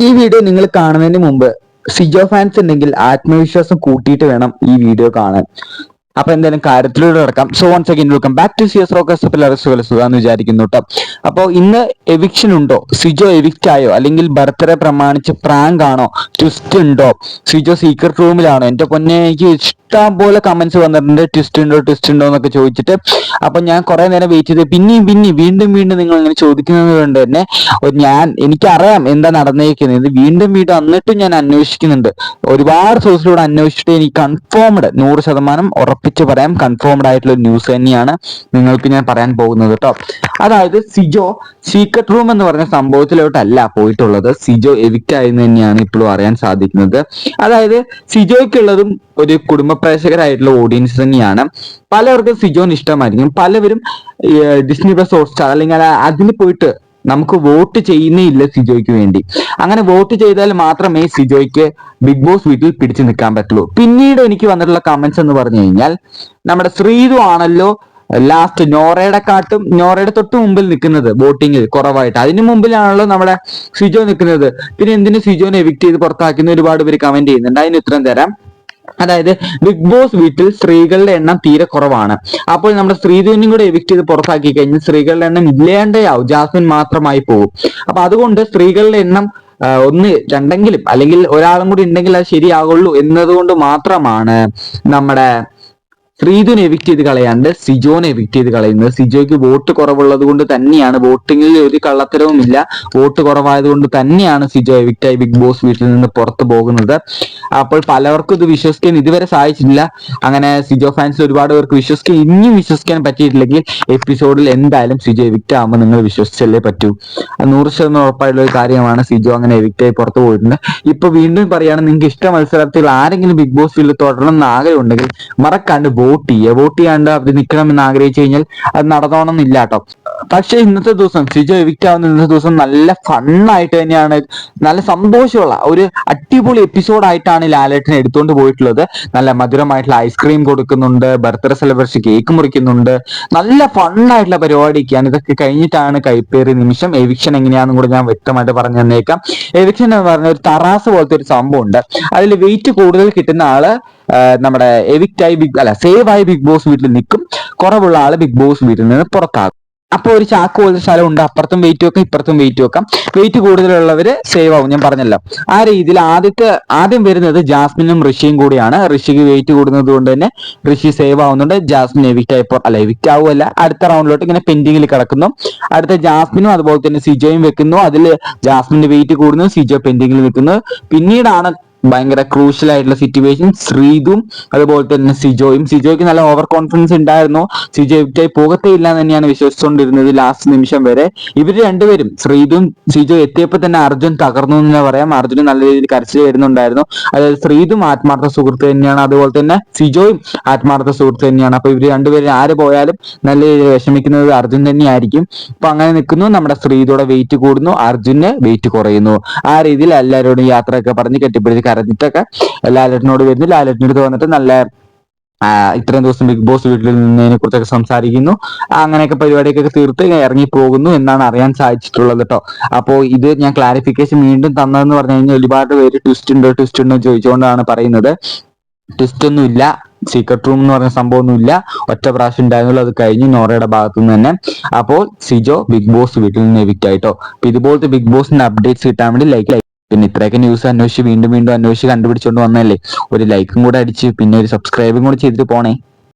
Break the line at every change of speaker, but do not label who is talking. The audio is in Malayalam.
ഈ വീഡിയോ നിങ്ങൾ കാണുന്നതിന് മുമ്പ് സിജോ ഫാൻസ് ഉണ്ടെങ്കിൽ ആത്മവിശ്വാസം കൂട്ടിയിട്ട് വേണം ഈ വീഡിയോ കാണാൻ. അപ്പൊ എന്തായാലും കാര്യത്തിലൂടെ ഇറക്കാം so once again welcome back to സിയസ് റോക്കസ് സുഖാന്ന് വിചാരിക്കുന്നു കേട്ടോ അപ്പോൾ ഇന്ന് എവിക്ഷൻ ഉണ്ടോ? സിജോ എവിക്റ്റ് ആയോ? അല്ലെങ്കിൽ ബർത്ത്ഡേ പ്രമാണിച്ച് പ്രാങ്ക് ആണോ? ട്വിസ്റ്റ് ഉണ്ടോ? സിജോ സീക്രട്ട് റൂമിലാണോ എന്റെ പൊന്നെ എനിക്ക് ഇഷ്ടം പോലെ കമന്റ്സ് വന്നിട്ടുണ്ട്. ട്വിസ്റ്റ് ഉണ്ടോ ട്വിസ്റ്റ് ഉണ്ടോ എന്നൊക്കെ ചോദിച്ചിട്ട്. അപ്പൊ ഞാൻ കുറെ നേരം വെയിറ്റ് ചെയ്ത് പിന്നെയും പിന്നെയും വീണ്ടും വീണ്ടും നിങ്ങൾ ഇങ്ങനെ ചോദിക്കുന്നത് കൊണ്ട് തന്നെ ഞാൻ എനിക്കറിയാം എന്താ നടന്നേക്കുന്നത്. വീണ്ടും വീണ്ടും എന്നിട്ടും ഞാൻ അന്വേഷിക്കുന്നുണ്ട്. ഒരുപാട് സോഴ്സിലൂടെ അന്വേഷിച്ചിട്ട് എനിക്ക് കൺഫേംഡ് നൂറ് ശതമാനം ഉറപ്പിച്ച് പറയാം. കൺഫേംഡ് ആയിട്ടുള്ള ന്യൂസ് തന്നെയാണ് നിങ്ങൾക്ക് ഞാൻ പറയാൻ പോകുന്നത് കേട്ടോ. അതായത് സിജോ സീക്രട്ട് റൂം എന്ന് പറഞ്ഞ സംഭവത്തിലോട്ടല്ല പോയിട്ടുള്ളത്. സിജോ എവിക്റ്റ് ആയെന്ന് തന്നെയാണ് ഇപ്പോഴും അറിയാൻ സാധിക്കുന്നത്. അതായത് സിജോയ്ക്കുള്ളതും ഒരു കുടുംബ പ്രേക്ഷകരായിട്ടുള്ള ഓഡിയൻസ് തന്നെയാണ്. പലർക്കും സിജോൻ ഇഷ്ടമായിരിക്കും. പലവരും ഡിസ്നി പ്ലസ് ഹോട്ട്സ്റ്റാർ അല്ലെങ്കിൽ അതിന് പോയിട്ട് നമുക്ക് വോട്ട് ചെയ്യുന്നേ ഇല്ല സിജോയ്ക്ക് വേണ്ടി. അങ്ങനെ വോട്ട് ചെയ്താൽ മാത്രമേ സിജോയ്ക്ക് ബിഗ് ബോസ് വീട്ടിൽ പിടിച്ചു നിൽക്കാൻ പറ്റുള്ളൂ. പിന്നീട് എനിക്ക് വന്നിട്ടുള്ള കമന്റ്സ് എന്ന് പറഞ്ഞു കഴിഞ്ഞാൽ നമ്മുടെ ശ്രീതു ആണല്ലോ ലാസ്റ്റ് നോറയുടെ കാട്ടും നോറയുടെ തൊട്ട് മുമ്പിൽ നിൽക്കുന്നത് വോട്ടിങ്ങിൽ കുറവായിട്ട്. അതിനു മുമ്പിലാണല്ലോ നമ്മുടെ സിജോ നിൽക്കുന്നത്. പിന്നെ എന്തിനു സിജോനെ എവിക്ട് ചെയ്ത് പുറത്താക്കുന്ന ഒരുപാട് പേര് കമന്റ് ചെയ്യുന്നുണ്ട്. അതിന് ഉത്തരം തരാം. അതായത് ബിഗ് ബോസ് വീട്ടിൽ സ്ത്രീകളുടെ എണ്ണം തീരെ കുറവാണ്. അപ്പോൾ നമ്മുടെ സ്ത്രീധനും കൂടെ എവിക്ട് ചെയ്ത് പുറത്താക്കി കഴിഞ്ഞാൽ സ്ത്രീകളുടെ എണ്ണം ഇല്ലാണ്ടേയാവും ജാസ്മിൻ മാത്രമായി പോകും അപ്പൊ അതുകൊണ്ട് സ്ത്രീകളുടെ എണ്ണം ഒന്ന് രണ്ടെങ്കിലും അല്ലെങ്കിൽ ഒരാളും കൂടി ഉണ്ടെങ്കിൽ അത് ശരിയാകുള്ളൂ എന്നതുകൊണ്ട് മാത്രമാണ് നമ്മുടെ ശ്രീധുനെ എവിക്ട് ചെയ്ത് കളയാണ്ട് സിജോനെ എവിക്ട് ചെയ്ത് കളയുന്നത്. സിജോയ്ക്ക് വോട്ട് കുറവുള്ളത് കൊണ്ട് തന്നെയാണ്. വോട്ടിങ്ങിൽ ഒരു കള്ളത്തരവും ഇല്ല വോട്ട് കുറവായത് കൊണ്ട് തന്നെയാണ് സിജോ എവിക്റ്റായി ബിഗ് ബോസ് വീട്ടിൽ നിന്ന് പുറത്തു പോകുന്നത്. അപ്പോൾ പലർക്കും ഇത് വിശ്വസിക്കാൻ ഇതുവരെ സാധിച്ചിട്ടില്ല. അങ്ങനെ സിജോ ഫാൻസ് ഒരുപാട് പേർക്ക് വിശ്വസിക്കാൻ ഇനിയും വിശ്വസിക്കാൻ പറ്റിയിട്ടില്ലെങ്കിൽ എപ്പിസോഡിൽ എന്തായാലും സിജോ എവിക്റ്റ് ആകുമ്പോൾ നിങ്ങൾ വിശ്വസിച്ചല്ലേ പറ്റൂ. നൂറ് ശതമാനം ഉറപ്പായിട്ടുള്ള ഒരു കാര്യമാണ് സിജോ അങ്ങനെ എവിക്റ്റായി പുറത്തു പോയിട്ടുണ്ട്. ഇപ്പൊ വീണ്ടും പറയുകയാണ് നിങ്ങൾക്ക് ഇഷ്ട മത്സരത്തിൽ ആരെങ്കിലും ബിഗ് ബോസ് വീട്ടിൽ തുടരണം എന്ന് ആഗ്രഹമുണ്ടെങ്കിൽ മറക്കാണ്ട് വോട്ട് ചെയ്യുക. വോട്ട് ചെയ്യാണ്ട് അവർ നിൽക്കണം എന്ന് ആഗ്രഹിച്ചു കഴിഞ്ഞാൽ അത് നടന്നോണം എന്നില്ല കേട്ടോ. പക്ഷെ ഇന്നത്തെ ദിവസം സിജോ എവിക്റ്റ് ആവുന്ന ഇന്നത്തെ ദിവസം നല്ല ഫണ്ണായിട്ട് തന്നെയാണ്. നല്ല സന്തോഷമുള്ള ഒരു അടിപൊളി എപ്പിസോഡ് ആയിട്ടാണ് ലാലേട്ടൻ എടുത്തുകൊണ്ട് പോയിട്ടുള്ളത്. നല്ല മധുരമായിട്ടുള്ള ഐസ്ക്രീം കൊടുക്കുന്നുണ്ട് ബർത്ത്ഡേ സെലിബ്രേഷൻ കേക്ക് മുറിക്കുന്നുണ്ട്. നല്ല ഫണ്ണായിട്ടുള്ള പരിപാടിയൊക്കെയാണ്. ഇതൊക്കെ കഴിഞ്ഞിട്ടാണ് കൈപ്പേറിയ നിമിഷം. എവിക്ഷൻ എങ്ങനെയാണെന്നും കൂടെ ഞാൻ വ്യക്തമായിട്ട് പറഞ്ഞു തന്നേക്കാം. എവിക്ഷൻ എന്ന് പറഞ്ഞ ഒരു തറാസ് പോലത്തെ ഒരു സംഭവം ഉണ്ട് അതിൽ വെയിറ്റ് കൂടുതൽ കിട്ടുന്ന ആൾ നമ്മുടെ എവിക്റ്റായി ബിഗ് അല്ല സേവ് ആയി ബിഗ് ബോസ് വീട്ടിൽ നിൽക്കും. കുറവുള്ള ആൾ ബിഗ് ബോസ് വീട്ടിൽ നിന്ന് പുറത്താകും. അപ്പോൾ ഒരു ചാക്ക് പോലത്തെ സ്ഥലം ഉണ്ട് അപ്പുറത്തും വെയിറ്റ് വെക്കാം ഇപ്പുറത്തും വെയിറ്റ് വെക്കാം. വെയിറ്റ് കൂടുതലുള്ളവര് സേവ് ആവും. ഞാൻ പറഞ്ഞല്ലോ. ആ രീതിയിൽ ആദ്യത്തെ ആദ്യം വരുന്നത് ജാസ്മിനും ഋഷിയും കൂടിയാണ്. ഋഷിക്ക് വെയിറ്റ് കൂടുന്നത് കൊണ്ട് തന്നെ ഋഷി സേവ് ആവുന്നുണ്ട്. ജാസ്മിൻ എവിക്റ്റ് ആയപ്പോൾ അല്ല എവിക്റ്റ് ആവുമല്ല അടുത്ത റൗണ്ടിലോട്ട് ഇങ്ങനെ പെൻഡിങ്ങിൽ കിടക്കുന്നു. അടുത്ത ജാസ്മിനും അതുപോലെ തന്നെ സിജോയും വെക്കുന്നു. അതിൽ ജാസ്മിന്റെ വെയിറ്റ് കൂടുന്നു സിജോ പെൻഡിങ്ങിൽ നിൽക്കുന്നു പിന്നീടാണ് ഭയങ്കര ക്രൂഷ്യൽ ആയിട്ടുള്ള സിറ്റുവേഷൻ ശ്രീതും അതുപോലെ തന്നെ സിജോയും. സിജോയ്ക്ക് നല്ല ഓവർ കോൺഫിഡൻസ് ഉണ്ടായിരുന്നു. സിജോ എവിക്റ്റായി പോകത്തേ ഇല്ല എന്ന് തന്നെയാണ് വിശ്വസിച്ചുകൊണ്ടിരുന്നത് ലാസ്റ്റ് നിമിഷം വരെ. ഇവർ രണ്ടുപേരും ശ്രീതും സിജോ എത്തിയപ്പോൾ തന്നെ അർജുൻ തകർന്നു എന്ന് പറയാം. അർജുന് നല്ല രീതിയിൽ കരച്ചിൽ വരുന്നുണ്ടായിരുന്നു. അതായത് ശ്രീതും ആത്മാർത്ഥ സുഹൃത്ത് തന്നെയാണ്. അതുപോലെ തന്നെ സിജോയും ആത്മാർത്ഥ സുഹൃത്ത് തന്നെയാണ്. അപ്പൊ ഇവർ രണ്ടുപേരും ആര് പോയാലും നല്ല രീതിയിൽ വിഷമിക്കുന്നത് അർജുൻ തന്നെയായിരിക്കും. അപ്പൊ അങ്ങനെ നിൽക്കുന്നു. നമ്മുടെ ശ്രീതുടെ വെയിറ്റ് കൂടുന്നു. അർജുന് വെയിറ്റ് കുറയുന്നു. ആ രീതിയിൽ എല്ലാവരോടും യാത്രയൊക്കെ പറഞ്ഞ് കെട്ടിപ്പിടിച്ച് കരഞ്ഞിട്ടൊക്കെ ലാലേട്ടനോട് വരുന്നു. ലാലേട്ടനടുത്ത് വന്നിട്ട് നല്ല ഇത്രയും ദിവസം ബിഗ് ബോസ് വീട്ടിൽ നിന്നതിനെ കുറിച്ചൊക്കെ സംസാരിക്കുന്നു. അങ്ങനെയൊക്കെ പരിപാടിയൊക്കെ തീർത്ത് ഇറങ്ങി പോകുന്നു എന്നാണ് അറിയാൻ സാധിച്ചിട്ടുള്ളത് കേട്ടോ അപ്പോ ഇത് ഞാൻ ക്ലാരിഫിക്കേഷൻ വീണ്ടും തന്നതെന്ന് പറഞ്ഞു കഴിഞ്ഞാൽ ഒരുപാട് പേര് ട്വിസ്റ്റ് ഉണ്ടോ ട്വിസ്റ്റ് ഉണ്ടോ ചോദിച്ചുകൊണ്ടാണ് പറയുന്നത്. ട്വിസ്റ്റ് ഒന്നും ഇല്ല. സീക്രട്ട് റൂം എന്ന് പറഞ്ഞ സംഭവമൊന്നുമില്ല ഒറ്റ പ്രാവശ്യം ഉണ്ടായിരുന്നുള്ളൂ. അത് കഴിഞ്ഞു നോറയുടെ ഭാഗത്തു നിന്ന് തന്നെ. അപ്പോൾ സിജോ ബിഗ് ബോസ് വീട്ടിൽ നിന്ന് എവിക്റ്റ് ആയിട്ടോ ഇതുപോലത്തെ ബിഗ് ബോസിന്റെ അപ്ഡേറ്റ്സ് കിട്ടാൻ വേണ്ടി ലൈക്ക് പിന്നെ ഇത്രയൊക്കെ ന്യൂസ് അന്വേഷിച്ച് വീണ്ടും വീണ്ടും അന്വേഷിച്ച് കണ്ടുപിടിച്ചുകൊണ്ട് വന്നല്ലേ ഒരു ലൈക്കും കൂടെ അടിച്ച് പിന്നെ ഒരു സബ്സ്ക്രൈബും കൂടെ ചെയ്തിട്ട് പോണേ.